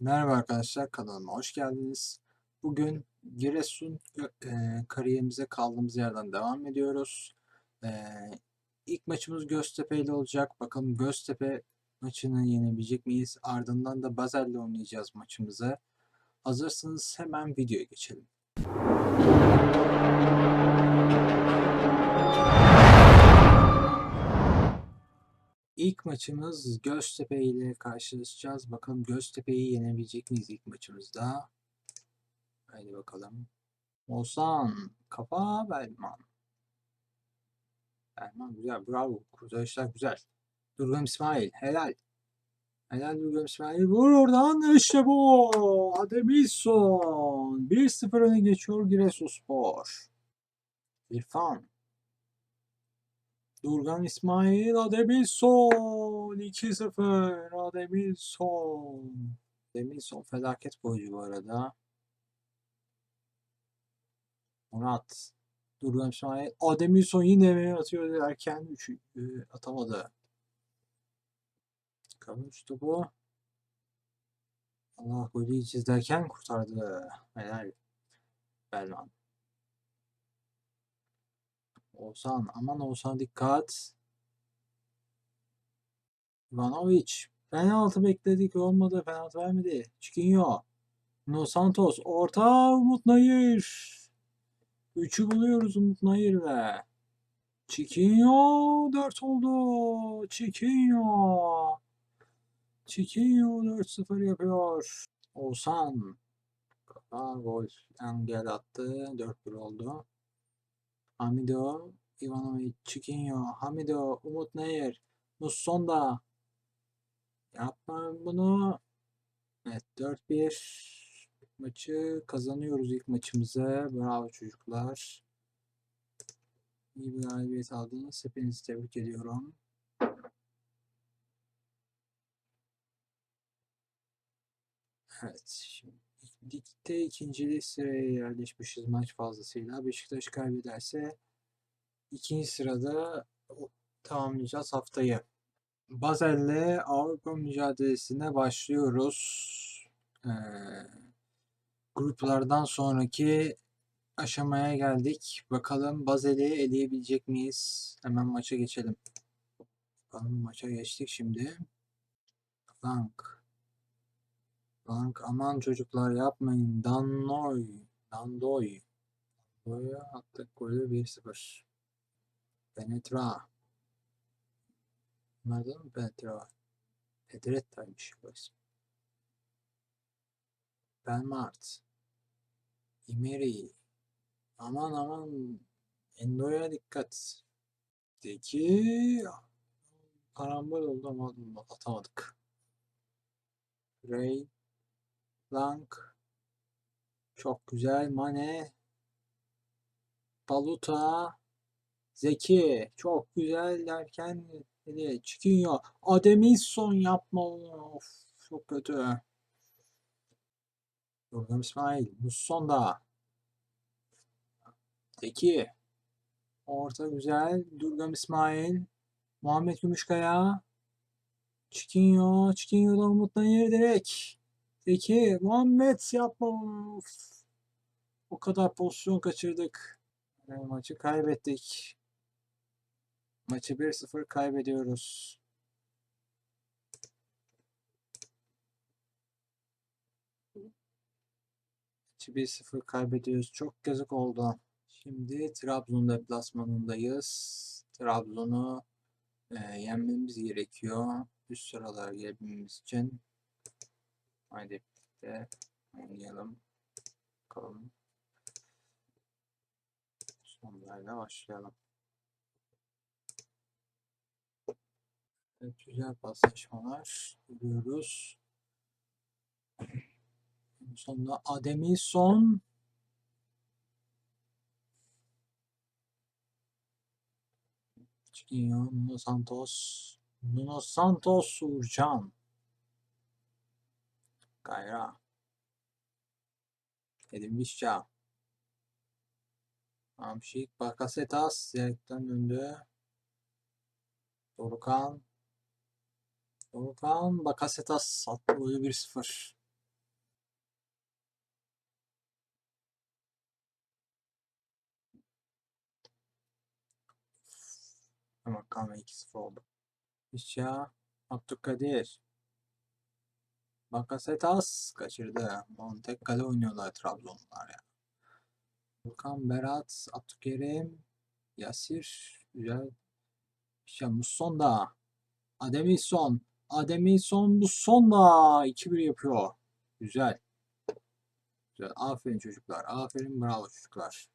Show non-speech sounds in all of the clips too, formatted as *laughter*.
Merhaba arkadaşlar kanalıma hoş geldiniz. Bugün Giresun e, kariyerimize kaldığımız yerden devam ediyoruz. E, ilk maçımız Göztepe ile olacak. Bakalım Göztepe maçını yenebilecek miyiz? Ardından da Basel ile oynayacağız maçımızı. Hazırsanız hemen videoya geçelim. İlk maçımız Göztepe ile karşılaşacağız. Bakalım Göztepe'yi yenebilecek miyiz ilk maçımızda? Haydi bakalım. Oğuzhan, kafa Belman. Belman güzel, bravo. Kurtarışlar güzel. Durgun İsmail, helal. Helal Durgun İsmail. Vur oradan, işte bu. Ademilson. 1-0 öne geçiyor Giresunspor. İrfan. Durgan İsmail Ademilson 2-0 Ademilson Ademilson felaket golcü bu arada. Murat Durgan İsmail Ademilson yine mi atıyor derken 3 atamadı. Kavuştu bu. Allah golü derken kurtardı. Helal. Belman. Oğuzhan aman Oğuzhan dikkat. Ivanovic. Penaltı bekledik olmadı. Penaltı vermedi. Çıkınyo. No Santos. Orta Umut Nayır. Üçü buluyoruz Umut Nayır'la. Çıkınyo 4 oldu. Çıkınyo. Çıkınyo 4-0 yapıyor. Oğuzhan. Kafa gol. Engel attı. 4-1 oldu. Hamido, Ivanovic, Chiquinho, Hamido, Umut Nayır, Mussonda. Yapma bunu. Evet 4-1 maçı kazanıyoruz ilk maçımızı. Bravo çocuklar. İyi bir galibiyet aldınız. Hepinizi tebrik ediyorum. Evet. Şimdi ligde ikinci sıraya yerleşmişiz maç fazlasıyla. Beşiktaş kaybederse ikinci sırada tamamlayacağız haftayı. Bazel'le Avrupa mücadelesine başlıyoruz. Ee, gruplardan sonraki aşamaya geldik. Bakalım Bazel'i eleyebilecek miyiz? Hemen maça geçelim. Bakalım maça geçtik şimdi. Frank. Frank aman çocuklar yapmayın. Dannoy. Dandoy. Dandoy'a attık golü 1-0. Penetra. Bunlardan mı Penetra? Pedretta'ymış bu isim. Belmart. Imeri. Aman aman. Endo'ya dikkat. Deki karambol oldu ama atamadık. Ray. Plank. Çok güzel. Mane. Baluta. Zeki. Çok güzel derken dedi. Çıkıyor. Ademilson yapma. Of, çok kötü. Durgam İsmail. Musson da. Zeki. Orta güzel. Durgam İsmail. Muhammed Gümüşkaya. Da Umut'tan yeri direkt. Peki Muhammed yapma. Of. O kadar pozisyon kaçırdık. Yani maçı kaybettik. Maçı 1-0 kaybediyoruz. Maçı 1-0 kaybediyoruz. Çok yazık oldu. Şimdi Trabzon deplasmanındayız. Trabzon'u e, yenmemiz gerekiyor. Üst sıralara gelebilmemiz için. Haydi birlikte oynayalım. Bakalım. Sonlarla başlayalım. Evet, güzel paslaşmalar görüyoruz. Sonunda Ademilson çıkıyor. Nuno Santos. Nuno Santos Uğurcan. Kayra. Edinmişça. Amşik. Bakasetas. Ziyaretten döndü. Dorukan. Dorukan. Bakasetas. Attı boyu 1-0. Ama kalma 2-0 oldu. İşya Abdülkadir. Bakasetas kaçırdı. Oğlum tek kale oynuyorlar Trabzonlular ya. Furkan Berat, Abdülkerim, Yasir, güzel. İşte Mussonda. Ademilson. Ademilson Mussonda 2-1 yapıyor. Güzel. Güzel. Aferin çocuklar. Aferin bravo çocuklar.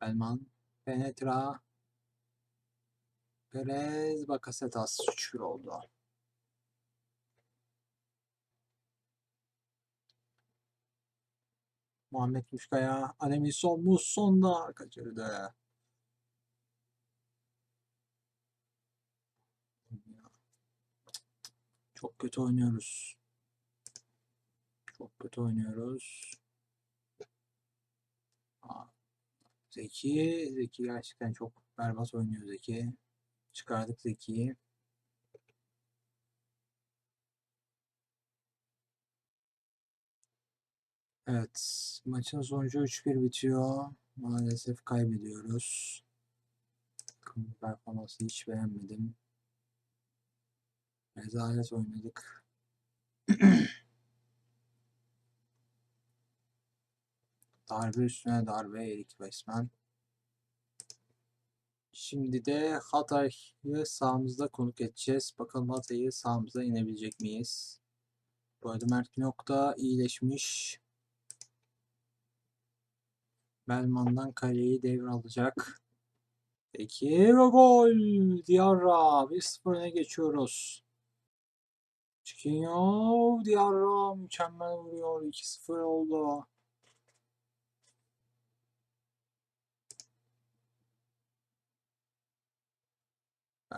Belman. Penetra. Perez Bakasetas 3-1 oldu. Muhammed Müşkaya. Ademilson Mussonda kaçırdı. Çok kötü oynuyoruz. Çok kötü oynuyoruz. Aa, Zeki, Zeki gerçekten çok berbat oynuyor Zeki. Çıkardık Zeki'yi. Evet, maçın sonucu 3-1 bitiyor. Maalesef kaybediyoruz. Performansı hiç beğenmedim. Rezalet oynadık. *clears throat* darbe üstüne darbe yedik resmen. Şimdi de Hatay'ı sahamızda konuk edeceğiz. Bakalım Hatay'ı sahamıza inebilecek miyiz? Bu arada Mert Günok iyileşmiş. Belman'dan kaleyi devralacak. Peki ve gol. Diarra 1-0 öne geçiyoruz. Çıkıyor. Diarra mükemmel vuruyor. 2-0 oldu.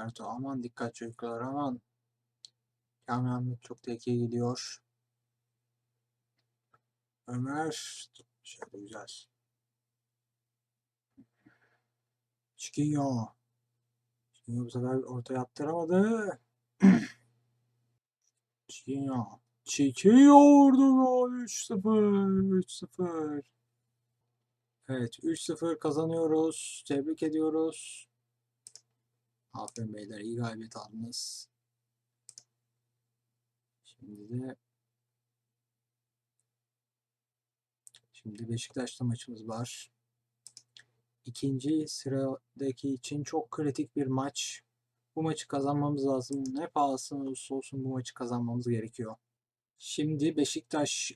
Berto aman dikkat çocuklar aman. Kamil Ahmet çok tehlikeye gidiyor. Ömer şöyle güzel. Çıkıyor. Çıkıyor bu sefer ortaya attıramadı. *clears throat* Çıkıyor. Çıkıyor vurdu gol 3-0. 3-0. Evet 3-0 kazanıyoruz. Tebrik ediyoruz. Aferin beyler iyi galibiyet aldınız. Şimdi de Şimdi Beşiktaş'ta maçımız var. İkinci sıradaki için çok kritik bir maç. Bu maçı kazanmamız lazım. Ne pahasına olursa olsun bu maçı kazanmamız gerekiyor. Şimdi Beşiktaş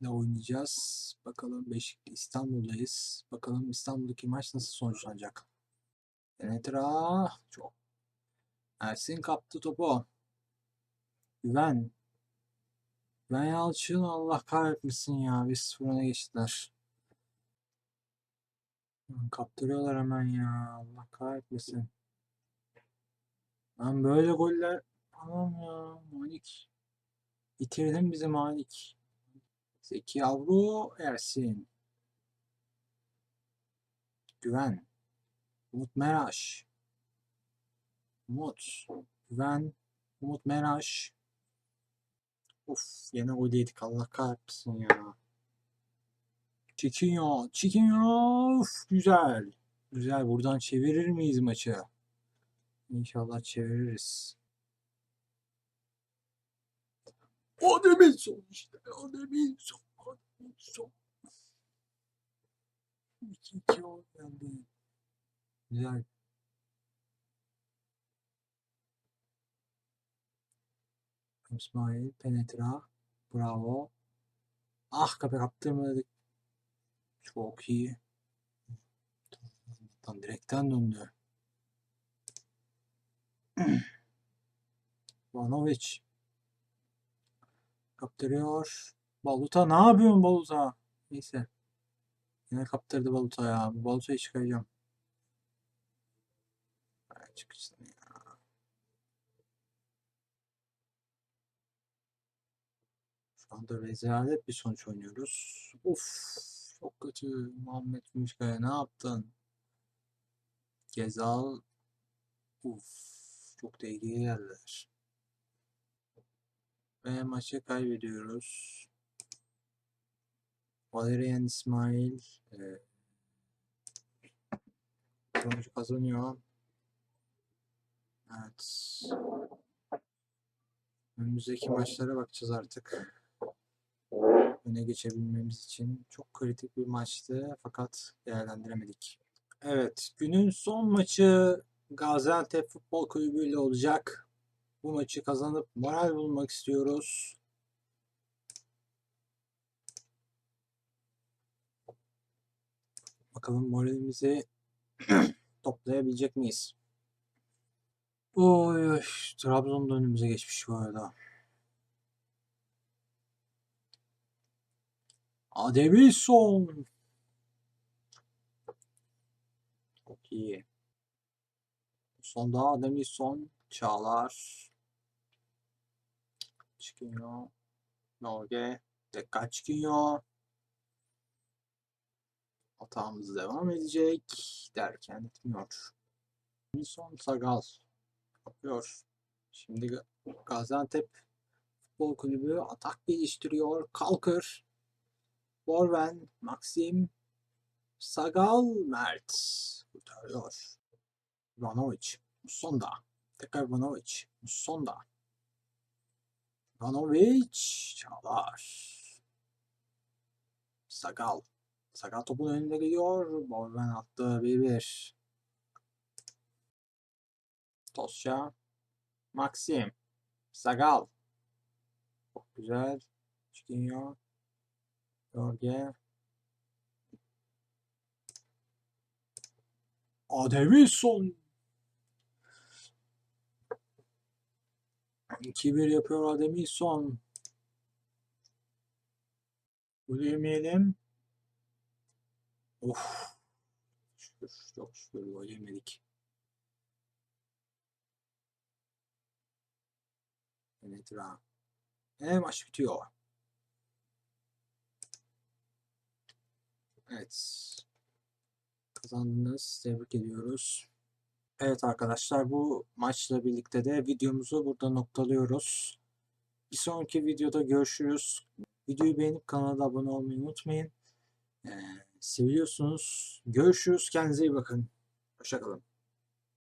ile oynayacağız. Bakalım Beşik İstanbul'dayız. Bakalım İstanbul'daki maç nasıl sonuçlanacak. Penetra çok. Ersin kaptı topu. Güven. Güven Yalçın Allah kahretmesin ya. Bir sıfır öne geçtiler. Kaptırıyorlar hemen ya. Allah kahretmesin. Ben böyle goller tamam ya. Malik. Bitirdin bizi Malik. Zeki Avru Ersin. Güven. Umut Meraş. Umut. Güven. Umut Meraş. Of yine gol yedik Allah kahretsin ya. Çekiyor. Çekiyor. Of güzel. Güzel. Buradan çevirir miyiz maçı? İnşallah çeviririz. O demin son işte. O demin son. O demin son. 2-2 oldu. Güzel. İsmail penetra. Bravo. Ah kapı kaptırmadık. Çok iyi. Tam direkten döndü. *clears throat* Vanovic. Kaptırıyor. Baluta ne yapıyorsun Baluta? Neyse. Yine kaptırdı Baluta ya. Baluta'yı çıkaracağım. Çıkışsın ya. Şu anda rezalet bir sonuç oynuyoruz. Uf, çok kötü. Muhammed Müşkaya ne yaptın? Gezal. Uf, çok tehlikeli geldiler. Ve maçı kaybediyoruz. Valerian İsmail e, sonucu kazanıyor. Evet. Önümüzdeki maçlara bakacağız artık. Öne geçebilmemiz için çok kritik bir maçtı fakat değerlendiremedik. Evet, günün son maçı Gaziantep Futbol Kulübü ile olacak. Bu maçı kazanıp moral bulmak istiyoruz. Bakalım moralimizi *clears throat* toplayabilecek miyiz? Oy oy. Trabzon da önümüze geçmiş bu arada. Ademilson. Çok iyi. Sonda Ademilson. Çağlar. Çıkıyor. Norge. Tekrar çıkıyor. Hatamız devam edecek. Derken etmiyor. Ademilson Sagal. Yapıyor. Şimdi Ga- Gaziantep Futbol Kulübü atak geliştiriyor. Kalkır. Borven, Maxim, Sagal, Mert kurtarıyor. Ivanovic, Sonda. Tekrar Ivanovic, Sonda. Ivanovic, Çağlar. Sagal. Sagal topun önünde gidiyor. Borven attı 1-1. Tosya. Maxim. Sagal. Çok güzel. Çıkıyor. Gölge. Ademilson. 2-1 yapıyor Ademilson. Bunu yemeyelim. Of. Şükür, çok şükür gol yemedik. Penetra. E maç bitiyor. Evet. Kazandınız. Tebrik ediyoruz. Evet arkadaşlar bu maçla birlikte de videomuzu burada noktalıyoruz. Bir sonraki videoda görüşürüz. Videoyu beğenip kanala abone olmayı unutmayın. Ee, seviyorsunuz. Görüşürüz. Kendinize iyi bakın. Hoşçakalın.